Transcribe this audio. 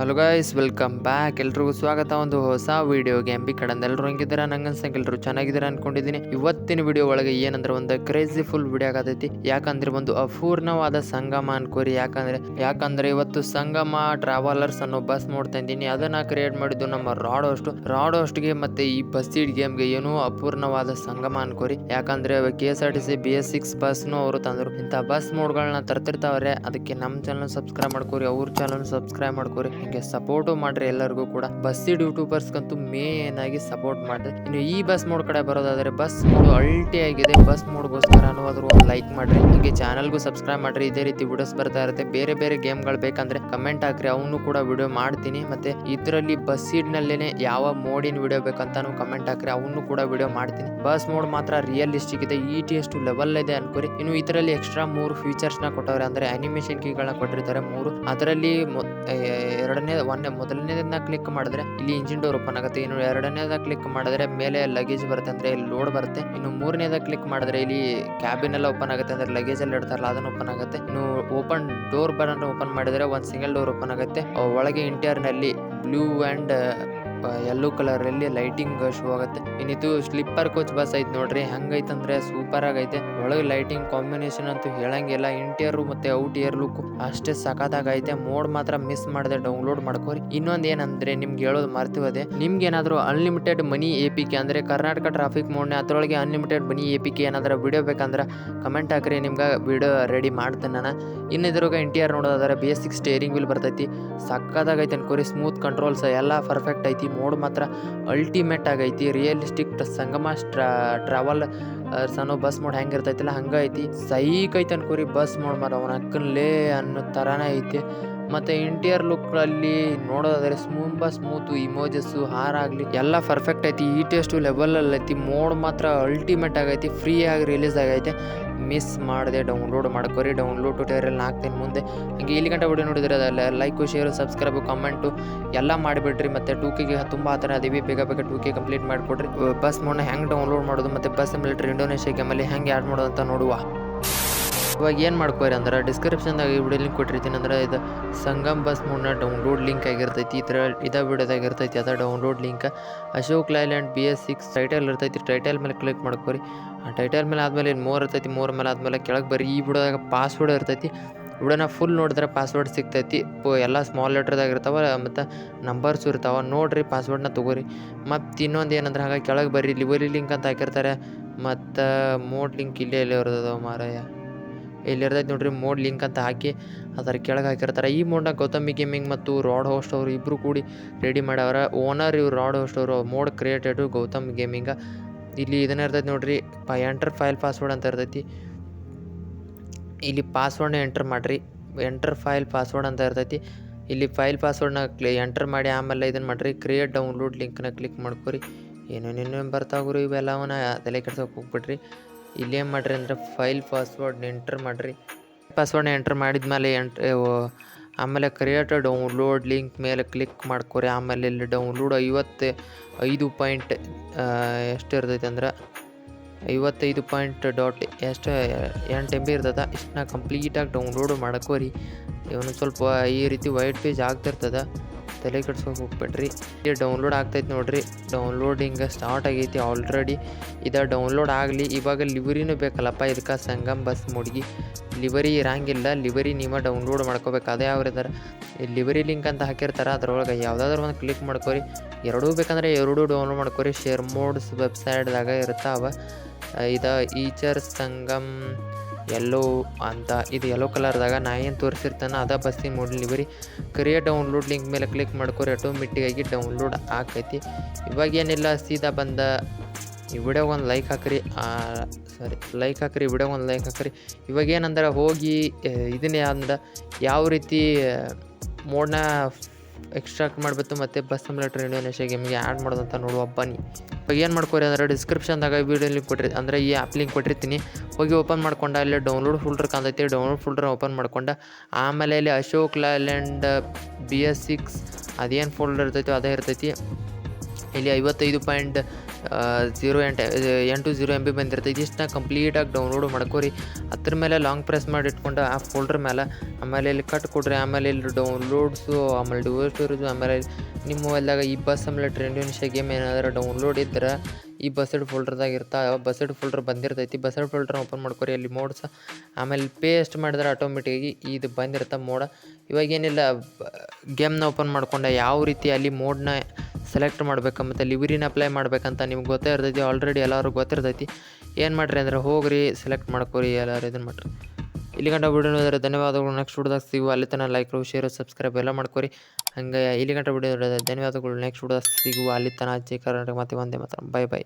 Hello guys welcome back ಎಲ್ರಿಗೂ ಸ್ವಾಗತ. ಒಂದು ಹೊಸ ವಿಡಿಯೋ ಗೇಮ್ ಬಿ ಕಡೆಯಿಂದ ಎಲ್ಲರೂ ಹೆಂಗಿದ್ದೀರಾ? ನಂಗೆ ಅನ್ಸಂಗೆ ಎಲ್ಲರೂ ಚೆನ್ನಾಗಿದ್ದೀರಾ ಅನ್ಕೊಂಡಿದ್ದೀನಿ. ಇವತ್ತಿನ ವಿಡಿಯೋ ಒಳಗೆ ಏನಂದ್ರೆ ಒಂದು ಕ್ರೇಜಿ ಫುಲ್ ವಿಡಿಯೋ ಆಗತೈತಿ. ಯಾಕಂದ್ರೆ ಒಂದು ಅಪೂರ್ಣವಾದ ಸಂಗಮ ಅನ್ಕೋರಿ. ಯಾಕಂದ್ರೆ ಯಾಕಂದ್ರೆ ಇವತ್ತು ಸಂಗಮ ಟ್ರಾವೆಲರ್ಸ್ ಅನ್ನೋ ಬಸ್ ನೋಡ್ತಾ ಇದ್ದೀನಿ. ಅದನ್ನ ಕ್ರಿಯೇಟ್ ಮಾಡಿದ್ದು ನಮ್ಮ ರಾಡ್ ಹೋಸ್ಟ್ ರಾಡ್ ಹೋಸ್ಟ್ಗೆ ಮತ್ತೆ ಈ ಬಸ್ ಗೇಮ್ ಗೇಮ್ಗೆ ಏನೋ ಅಪೂರ್ಣವಾದ ಸಂಗಮ ಅನ್ಕೋರಿ. ಯಾಕಂದ್ರೆ K S R T C B S six ಬಸ್ನು ಅವರು ತಂದರು. ಇಂಥ ಬಸ್ ಮೋಡ್ಗಳನ್ನ ತರ್ತಿರ್ತಾವ್ರೆ. ಅದಕ್ಕೆ ನಮ್ಮ ಚಾನಲ್ ಸಬ್ಸ್ಕ್ರೈಬ್ ಮಾಡ್ಕೋರಿ. ಅವ್ರ ಚಾನಲ್ ಸಬ್ಸ್ಕ್ರೈಬ್ ಮಾಡ್ಕೋರಿ. ಹಿಂಗೆ ಸಪೋರ್ಟು ಮಾಡ್ರಿ ಎಲ್ಲರಿಗೂ ಕೂಡ. ಬಸ್ಸಿಡ್ ಯೂಟ್ಯೂಬರ್ಸ್ಗಂತೂ ಮೇನ್ ಆಗಿ ಸಪೋರ್ಟ್ ಮಾಡ್ರಿ. ಇನ್ನು ಈ ಬಸ್ ಮೋಡ್ ಕಡೆ ಬರೋದಾದ್ರೆ ಬಸ್ ಮೋಡ್ ಅಲ್ಟಿ ಆಗಿದೆ. ಬಸ್ ಮೋಡ್ಗೋಸ್ಕರ ಅನ್ನೋದ್ರ ಒಂದು ಲೈಕ್ ಮಾಡ್ರಿ ಹೀಗೆ ಚಾನಲ್ಗೂ ಸಬ್ಸ್ಕ್ರೈಬ್ ಮಾಡ್ರಿ. ಇದೇ ರೀತಿ ವಿಡಿಯೋಸ್ ಬರ್ತಾ ಇರುತ್ತೆ. ಬೇರೆ ಬೇರೆ ಗೇಮ್ಗಳು ಬೇಕಂದ್ರೆ ಕಮೆಂಟ್ ಹಾಕ್ರಿ. ಅವನು ಕೂಡ ವಿಡಿಯೋ ಮಾಡ್ತೀನಿ. ಮತ್ತೆ ಇದರಲ್ಲಿ ಬಸ್ ನಲ್ಲೇನೆ ಯಾವ ಮೋಡಿನ ವಿಡಿಯೋ ಬೇಕಂತಾನು ಕಮೆಂಟ್ ಹಾಕ್ರಿ. ಅವನು ಕೂಡ ವಿಡಿಯೋ ಮಾಡ್ತೀನಿ. ಬಸ್ ಮೋಡ್ ಮಾತ್ರ ರಿಯಲಿಸ್ಟಿಕ್ ಇದೆ. ಇ ಟಿ ಎಷ್ಟು ಲೆವೆಲ್ ಇದೆ ಅನ್ಕೋರಿ. ಇನ್ನು ಇದರಲ್ಲಿ ಎಕ್ಸ್ಟ್ರಾ ಮೂರು ಫೀಚರ್ಸ್ನ ಕೊಟ್ಟವ್ರೆ. ಅಂದ್ರೆ ಅನಿಮೇಷನ್ ಕೀಗಳನ್ನ ಕೊಟ್ಟಿರ್ತಾರೆ ಮೂರು. ಅದರಲ್ಲಿ ಎರಡನೇ, ಒಂದೇ, ಮೊದಲನೇದನ್ನ ಕ್ಲಿಕ್ ಮಾಡಿದ್ರೆ ಇಲ್ಲಿ ಇಂಜಿನ್ ಡೋರ್ ಓಪನ್ ಆಗುತ್ತೆ. ಇನ್ನು ಎರಡನೇದ ಕ್ಲಿಕ್ ಮಾಡಿದ್ರೆ ಮೇಲೆ ಲಗೇಜ್ ಬರುತ್ತೆ. ಅಂದ್ರೆ ಇಲ್ಲಿ ಲೋಡ್ ಬರುತ್ತೆ. ಇನ್ನು ಮೂರನೇದ ಕ್ಲಿಕ್ ಮಾಡಿದ್ರೆ ಇಲ್ಲಿ ಕ್ಯಾಬಿನ್ ಎಲ್ಲ ಓಪನ್ ಆಗುತ್ತೆ ಅಂದ್ರೆ ಲಗೇಜ್ ಎಲ್ಲ ಇಡ್ತಾರಲ್ಲ, ಅದನ್ನ ಓಪನ್ ಆಗುತ್ತೆ. ಇನ್ನು ಓಪನ್ ಡೋರ್ ಬಟನ್ ಓಪನ್ ಮಾಡಿದ್ರೆ ಒಂದ್ ಸಿಂಗಲ್ ಡೋರ್ ಓಪನ್ ಆಗುತ್ತೆ. ಒಳಗೆ ಇಂಟೀರಿಯರ್ನಲ್ಲಿ ಬ್ಲೂ ಅಂಡ್ ಯೆಲ್ಲೋ ಕಲರ್ ಅಲ್ಲಿ ಲೈಟಿಂಗ್ ಶೋ ಆಗುತ್ತೆ. ಇನ್ನಿದು ಸ್ಲಿಪ್ಪರ್ ಕೋಚ್ ಬಸ್ ಐತ್ ನೋಡ್ರಿ ಅಂದ್ರೆ ಸೂಪರ್ ಆಗೈತೆ. ಒಳಗೆ ಲೈಟಿಂಗ್ ಕಾಂಬಿನೇಷನ್ ಅಂತೂ ಹೇಳಂಗಿಲ್ಲ. ಇಂಟಿಯರು ಮತ್ತೆ ಔಟ್ ಇಯರ್ ಲುಕ್ ಅಷ್ಟೇ ಸಖತ್ತಾಗೈತೆ ಮೋಡ್ ಮಾತ್ರ ಮಿಸ್ ಮಾಡದೆ ಡೌನ್ಲೋಡ್ ಮಾಡ್ಕೋರಿ. ಇನ್ನೊಂದು ಏನಂದ್ರೆ ನಿಮ್ಗೆ ಹೇಳೋದು ಮರ್ತಿವದೆ ನಿಮ್ಗೆ ಏನಾದರೂ unlimited money A P K ಅಂದ್ರೆ ಕರ್ನಾಟಕ ಟ್ರಾಫಿಕ್ ಮೋಡ್ನೆ ಅದರೊಳಗೆ unlimited money A P K ಏನಾದರೂ ವಿಡಿಯೋ ಬೇಕಂದ್ರೆ ಕಮೆಂಟ್ ಹಾಕ್ರಿ, ನಿಮ್ಗೆ ವಿಡಿಯೋ ರೆಡಿ ಮಾಡ್ತೇನೆ ನಾನು. ಇನ್ನು ಇದ್ರಾಗ ಇಂಟಿಯರ್ ನೋಡೋದಾದ್ರೆ ಬೇಸಿಕ್ ಸ್ಟೇರಿಂಗ್ ವೀಲ್ ಬರ್ತೈತಿ. ಸಕ್ಕತ್ತಾಗೈತೆ ಅನ್ಕೋರಿ ಸ್ಮೂತ್ ಕಂಟ್ರೋಲ್ಸ್ ಎಲ್ಲ ಪರ್ಫೆಕ್ಟ್ ಐತಿ. ಮೋಡ್ ಮಾತ್ರ ಅಲ್ಟಿಮೇಟ್ ಆಗೈತಿ. ರಿಯಲಿಸ್ಟಿಕ್ ಸಂಗಮ ಟ್ರಾವೆಲ್ ಸಣ್ಣ ಬಸ್ ಮೋಡ್ ಹೆಂಗಿರ್ತೈತಿಲ್ಲ ಹಂಗ ಐತಿ. ಸೈಕ್ ಐತಿ ಅನ್ಕೋರಿ ಬಸ್ ಮೋಡ್ ಮಾರ ಅವನ ಅಕ್ಕನ್ಲೇ ಅನ್ನೋ ತರಾನೇ ಐತಿ. ಮತ್ತೆ ಇಂಟೀರಿಯರ್ ಲುಕ್ ಅಲ್ಲಿ ನೋಡೋದಾದ್ರೆ ಸ್ಮೂತ್ ಸ್ಮೂತ್ ಇಮೋಜಸ್ಸು ಹಾರ ಆಗಲಿ, ಎಲ್ಲ ಪರ್ಫೆಕ್ಟ್ ಐತಿ. ಈ ಟೆಸ್ಟ್ ಲೆವೆಲ್ ಅಲ್ಲಿ ಐತಿ ಮೋಡ್ ಮಾತ್ರ ಅಲ್ಟಿಮೇಟ್ ಆಗೈತಿ. ಫ್ರೀ ಆಗಿ ರಿಲೀಸ್ ಆಗೈತೆ. ಮಿಸ್ ಮಾಡದೆ ಡೌನ್ಲೋಡ್ ಮಾಡ್ಕೊರಿ ಡೌನ್ಲೋಡ್ ಟ್ಯೂಟೋರಿಯಲ್ ಹಾಕ್ತೀನಿ ಮುಂದೆ. ಹಂಗೆ ಇಲ್ಲಿ ಗಂಟೆ ವಿಡಿಯೋ ನೋಡಿದ್ರೆ ಅದೆಲ್ಲ ಲೈಕು ಶೇರು ಸಬ್ಸ್ಕ್ರೈಬು ಕಮೆಂಟು ಎಲ್ಲ ಮಾಡಿಬಿಡ್ರಿ. ಮತ್ತು ಟೂ ಕೆಗೆ ತುಂಬ ಥರ ಅದೀವಿ. ಬೇಗ ಬೇಗ ಟೂ ಕೆ ಕಂಪ್ಲೀಟ್ ಮಾಡಿಕೊಡ್ರಿ. ಬಸ್ ಮೋಡ್ನ ಹೆಂಗೆ ಡೌನ್ಲೋಡ್ ಮಾಡೋದು, ಮತ್ತು ಬಸ್ ಮಿಲಿಟ್ರಿ ಇಂಡೋನೇಷ್ಯಾ ಗೇಮಲ್ಲಿ ಹೆಂಗೆ ಆ್ಯಡ್ ಮಾಡೋದು ಅಂತ ನೋಡುವ. ಇವಾಗ ಏನು ಮಾಡ್ಕೋರಿ ಅಂದ್ರೆ ಡಿಸ್ಕ್ರಿಪ್ಷನ್ದಾಗ ಈ ವಿಡಿಯೋ ಲಿಂಕ್ ಕೊಟ್ಟಿರ್ತೀನಿ ಅಂದ್ರೆ ಇದು ಸಂಗಮ್ ಬಸ್ ಮೋಡ್ನ ಡೌನ್ಲೋಡ್ ಲಿಂಕ್ ಆಗಿರ್ತೈತಿ. ಈ ಥರ ಇದೇ ವಿಡಿಯೋದಾಗ ಇರ್ತೈತಿ ಅದ download link Ashok Leyland B S six title ಇರ್ತೈತಿ. ಟೈಟಲ್ ಮೇಲೆ ಕ್ಲಿಕ್ ಮಾಡ್ಕೋರಿ. ಆ ಟೈಟಲ್ ಮೇಲೆ ಆದಮೇಲೆ ಇನ್ನು ಮೂರು ಇರ್ತೈತಿ ಮೂರು ಮೇಲೆ ಆದಮೇಲೆ ಕೆಳಗೆ ಬರೀ ಈ ವಿಡಿಯೋದಾಗ ಪಾಸ್ವರ್ಡ್ ಇರ್ತೈತಿ. ವಿಡಿಯೋನ ಫುಲ್ ನೋಡಿದ್ರೆ ಪಾಸ್ವರ್ಡ್ ಸಿಗ್ತೈತಿ. ಎಲ್ಲ ಸ್ಮಾಲ್ ಲೆಟ್ರ್ದಾಗ ಇರ್ತಾವ, ಮತ್ತು ನಂಬರ್ಸು ಇರ್ತಾವ. ನೋಡ್ರಿ ಪಾಸ್ವರ್ಡ್ನ ತೊಗೋರಿ. ಮತ್ತು ಇನ್ನೊಂದು ಏನಂದ್ರೆ ಹಾಗೆ ಕೆಳಗೆ ಬರ್ರಿ. ಲಿವರಿ ಲಿಂಕ್ ಅಂತ ಹಾಕಿರ್ತಾರೆ. ಮತ್ತು ಮೋಡ್ ಲಿಂಕ್ ಇಲ್ಲೇ ಇಲ್ಲೇ ಇರ್ತದೆ ಮಾರಾಯ. ಇಲ್ಲಿ ಇರ್ತೈತೆ ನೋಡ್ರಿ, ಮೋಡ್ ಲಿಂಕ್ ಅಂತ ಹಾಕಿ ಅದರ ಕೆಳಗೆ ಹಾಕಿರ್ತಾರೆ. ಈ ಮೋಡ್ನ ಗೌತಮಿ ಗೇಮಿಂಗ್ ಮತ್ತು ರಾಡ್ ಹೋಸ್ಟ್ ಅವರು ಇಬ್ಬರು ಕೂಡಿ ರೆಡಿ ಮಾಡ್ಯಾರ. ಓನರ್ ಇವ್ರು ರಾಡ್ ಹೋಸ್ಟ್ ಅವರು, ಮೋಡ್ ಕ್ರಿಯೇಟೆಡ್ ಗೌತಮ್ ಗೇಮಿಂಗ ಇಲ್ಲಿ ಇದನ್ನ ಇರ್ತೈತೆ ನೋಡ್ರಿ ಎಂಟರ್ ಫೈಲ್ ಪಾಸ್ವರ್ಡ್ ಅಂತ ಇರ್ತೈತಿ. ಇಲ್ಲಿ ಪಾಸ್ವರ್ಡ್ನ ಎಂಟರ್ ಮಾಡಿರಿ. ಎಂಟರ್ ಫೈಲ್ ಪಾಸ್ವರ್ಡ್ ಅಂತ ಇರ್ತೈತಿ. ಇಲ್ಲಿ ಫೈಲ್ ಪಾಸ್ವರ್ಡ್ನ ಕ್ಲಿ ಎಂಟರ್ ಮಾಡಿ ಆಮೇಲೆ ಇದನ್ನು ಮಾಡಿರಿ ಕ್ರಿಯೇಟ್ ಡೌನ್ಲೋಡ್ ಲಿಂಕ್ನ ಕ್ಲಿಕ್ ಮಾಡ್ಕೊರಿ. ಏನೇನೇನು ಬರ್ತಾವ್ರಿ ಇವೆಲ್ಲವನ್ನ ತಲೆ ಕೆಡ್ಸೋಕೆ ಹೋಗ್ಬಿಟ್ರಿ. ಇಲ್ಲಿ ಮಾಡ್ರಿ ಅಂದ್ರೆ ಫೈಲ್ ಪಾಸ್ವರ್ಡ್ ಎಂಟರ್ ಮಾಡಿರಿ. ಪಾಸ್ವರ್ಡ್ನ ಎಂಟರ್ ಮಾಡಿದ್ಮೇಲೆ ಎಂಟ್ ಆಮೇಲೆ ಕ್ರಿಯೇಟ್ ಡೌನ್ಲೋಡ್ ಲಿಂಕ್ ಮೇಲೆ ಕ್ಲಿಕ್ ಮಾಡ್ಕೊರಿ. ಆಮೇಲೆ ಇಲ್ಲಿ ಡೌನ್ಲೋಡ್ ಐವತ್ತು, ಐದು ಪಾಯಿಂಟ್ ಎಷ್ಟು ಇರ್ತೈತೆ ಅಂದ್ರೆ ಐವತ್ತೈದು ಪಾಯಿಂಟ್ ಡಾಟ್ ಎಷ್ಟು, ಎಂಟು ಎಂ ಬಿ ಇರ್ತದೆ. ಇಷ್ಟನ್ನ ಕಂಪ್ಲೀಟಾಗಿ ಡೌನ್ಲೋಡ್ ಮಾಡ್ಕೋರಿ. ಇವನು ಸ್ವಲ್ಪ ಈ ರೀತಿ ವೈಟ್ ಪೇಜ್ ಆಗ್ತಿರ್ತದೆ. ತಲೆ ಕೆಡ್ಸ್ಕೊಂಡು ಹೋಗ್ಬೇಡ್ರಿ. ಈಗ ಡೌನ್ಲೋಡ್ ಆಗ್ತೈತೆ ನೋಡ್ರಿ. ಹಿಂಗೆ ಸ್ಟಾರ್ಟ್ ಆಗೈತಿ ಆಲ್ರೆಡಿ ಇದು ಡೌನ್ಲೋಡ್ ಆಗಲಿ, ಇವಾಗ ಲಿವರಿನೂ ಬೇಕಲ್ಲಪ್ಪ. ಇದಕ್ಕೆ ಸಂಗಮ್ ಬಸ್ ಮುಡ್ಗಿ. ಲಿವರಿ ಇರಂಗಿಲ್ಲ. ಲಿವರಿ ನೀವು ಡೌನ್ಲೋಡ್ ಮಾಡ್ಕೋಬೇಕು. ಅದೇ ಯಾವ್ರದಾರ ಲಿವರಿ ಲಿಂಕ್ ಅಂತ ಹಾಕಿರ್ತಾರೆ, ಅದ್ರೊಳಗೆ ಯಾವುದಾದ್ರೂ ಒಂದು ಕ್ಲಿಕ್ ಮಾಡ್ಕೊರಿ. ಎರಡೂ ಬೇಕಂದ್ರೆ ಎರಡೂ ಡೌನ್ಲೋಡ್ ಮಾಡ್ಕೊರಿ. ಶೇರ್ ಮೋಡ್ಸ್ ವೆಬ್ಸೈಟ್ದಾಗ ಇರ್ತಾವ. ಇದು ಈಚರ್ ಸಂಗಮ್ ಎಲ್ಲೋ ಅಂತ, ಇದು ಎಲ್ಲೋ ಕಲರ್ದಾಗ ನಾ ಏನು ತೋರಿಸಿರ್ತಾನೆ ಅದ ಬಸ್ಸಿನ ಮೋಡ್ ಬರೀ ಕ್ರಿಯೇಟ್ ಡೌನ್ಲೋಡ್ ಲಿಂಕ್ ಮೇಲೆ ಕ್ಲಿಕ್ ಮಾಡ್ಕೊರಿ ಆಟೋಮೆಟಿಕ್ಕಾಗಿ ಡೌನ್ಲೋಡ್ ಆಕೈತಿ. ಇವಾಗ ಏನಿಲ್ಲ, ಸೀದಾ ಬಂದ ಈ ವಿಡಿಯೋ ಒಂದು ಲೈಕ್ ಹಾಕ್ರಿ. ಸಾರಿ ಲೈಕ್ ಹಾಕ್ರಿ ವಿಡಿಯೋ ಒಂದು ಲೈಕ್ ಹಾಕ್ರಿ. ಇವಾಗ ಏನಂದ್ರೆ ಹೋಗಿ, ಇದನ್ನೇ ಅಂದ, ಯಾವ ರೀತಿ, ಮೋಡ್ನ ಎಕ್ಸ್ಟ್ರಾಕ್ಟ್ ಮಾಡಬೇಕು ಮತ್ತು ಬಸ್ ಸಿಮ್ಯುಲೇಟರ್ ಇಂಡಿಯನ್ ಏಷ್ಯಾ ಗೇಮ್ಗೆ ಆ್ಯಡ್ ಮಾಡೋದಂತ ನೋಡುವ ಬನ್ನಿ. ಇವಾಗ ಏನು ಮಾಡ್ಕೋರಿ ಅಂದ್ರೆ ಡಿಸ್ಕ್ರಿಪ್ಷನ್ದಾಗ ವೀಡಿಯೋ ಲಿಂಕ್ ಕೊಟ್ಟಿರಿ ಅಂದರೆ ಈ ಆ್ಯಪ್ ಲಿಂಕ್ ಕೊಟ್ಟಿರ್ತೀನಿ. ಹೋಗಿ ಓಪನ್ ಮಾಡ್ಕೊಂಡು ಅಲ್ಲಿ ಡೌನ್ಲೋಡ್ ಫೋಲ್ಡರ್ ಕಾಣ್ತೈತಿ. ಡೌನ್ಲೋಡ್ ಫೋಲ್ಡರ್ ಓಪನ್ ಮಾಡ್ಕೊಂಡು, ಆಮೇಲೆ ಇಲ್ಲಿ Ashok Leyland B S six ಅದೇನು ಫೋಲ್ಡರ್ ಇರ್ತೈತೋ ಅದೇ ಇರ್ತೈತಿ. ಇಲ್ಲಿ ಐವತ್ತೈದು ಪಾಯಿಂಟ್ ಜೀರೋ ಎಂಟು ಎಂಟು ಜೀರೋ ಎಂ ಬಿ ಬಂದಿರ್ತೈತಿ. ಇದಿಷ್ಟನ್ನ ಕಂಪ್ಲೀಟಾಗಿ ಡೌನ್ಲೋಡ್ ಮಾಡ್ಕೊರಿ. ಅದ್ರ ಮೇಲೆ ಲಾಂಗ್ ಪ್ರೆಸ್ ಮಾಡಿ ಇಟ್ಕೊಂಡು ಆ ಫೋಲ್ಡರ್ ಮೇಲೆ ಆಮೇಲೆ ಇಲ್ಲಿ ಕಟ್ ಕೊಡ್ರಿ. ಆಮೇಲೆ ಇಲ್ಲಿ ಡೌನ್ಲೋಡ್ಸು ಆಮೇಲೆ ಸ್ಟೋರೇಜು ಆಮೇಲೆ ನಿಮ್ಮ ಮೊಬೈಲ್ದಾಗ ಈ ಬಸ್ ಆಮೇಲೆ ಟ್ರೆಂಡ್ ಗೇಮ್ ಏನಾದರೂ ಡೌನ್ಲೋಡ್ ಇದ್ರೆ ಈ ಬಸಡ್ ಫೋಲ್ಡರ್ದಾಗ ಇರ್ತಾವೆ ಬಸಡ್ ಫೋಲ್ಡರ್ ಬಂದಿರ್ತೈತಿ. ಬಸಡ್ ಫೋಲ್ಡರ್ ಓಪನ್ ಮಾಡ್ಕೊರಿ, ಅಲ್ಲಿ ಮೋಡ್ಸ ಆಮೇಲೆ ಪೇಸ್ಟ್ ಮಾಡಿದ್ರೆ ಆಟೋಮೆಟಿಕಾಗಿ ಇದು ಬಂದಿರ್ತ ಮೋಡ ಇವಾಗ ಏನಿಲ್ಲ ಗೇಮ್ನ ಓಪನ್ ಮಾಡ್ಕೊಂಡೆ ಯಾವ ರೀತಿ ಅಲ್ಲಿ ಮೋಡ್ನ ಸೆಲೆಕ್ಟ್ ಮಾಡ್ಬೇಕು, ಮತ್ತು ಲಿವರಿನ ಅಪ್ಲೈ ಮಾಡ್ಬೇಕಂತ ನಿಮ್ಗೆ ಗೊತ್ತೇ ಇರ್ತೈತಿ ಆಲ್ರೆಡಿ ಎಲ್ಲರೂ ಗೊತ್ತಿರ್ತೈತಿ. ಏನು ಮಾಡಿರಿ ಅಂದ್ರೆ ಹೋಗ್ರಿ ಸೆಲೆಕ್ಟ್ ಮಾಡ್ಕೊರಿ, ಎಲ್ಲರೂ ಇದನ್ನು ಮಾಡಿರಿ. ಇಲ್ಲಿ ಗಂಟ ವಿಡಿಯೋ ನೋಡಿದ್ರೆ ಧನ್ಯವಾದಗಳು. ನೆಕ್ಸ್ಟ್ ವಿಡಿಯೋದಾಗ ಸಿಗುವ ಅಲ್ಲಿ ತನಕ ಲೈಕ್ ಶೇರ್ ಸಬ್ಸ್ಕ್ರೈಬ್ ಎಲ್ಲ ಮಾಡ್ಕೊರಿ. ಹಂಗೆ ಇಲ್ಲಿ ಗಂಟ ವಿಡಿಯೋ ನೋಡಿದ್ರೆ ಧನ್ಯವಾದಗಳು. ನೆಕ್ಸ್ಟ್ ವಿಡಿಯೋದಾಗ ಸಿಗುವ ಅಲ್ಲಿ ತನಕ ಕರ್ನಾಟಕ. ಮತ್ತೆ ಒಂದೇ ಮಾತ್ರ. Bye bye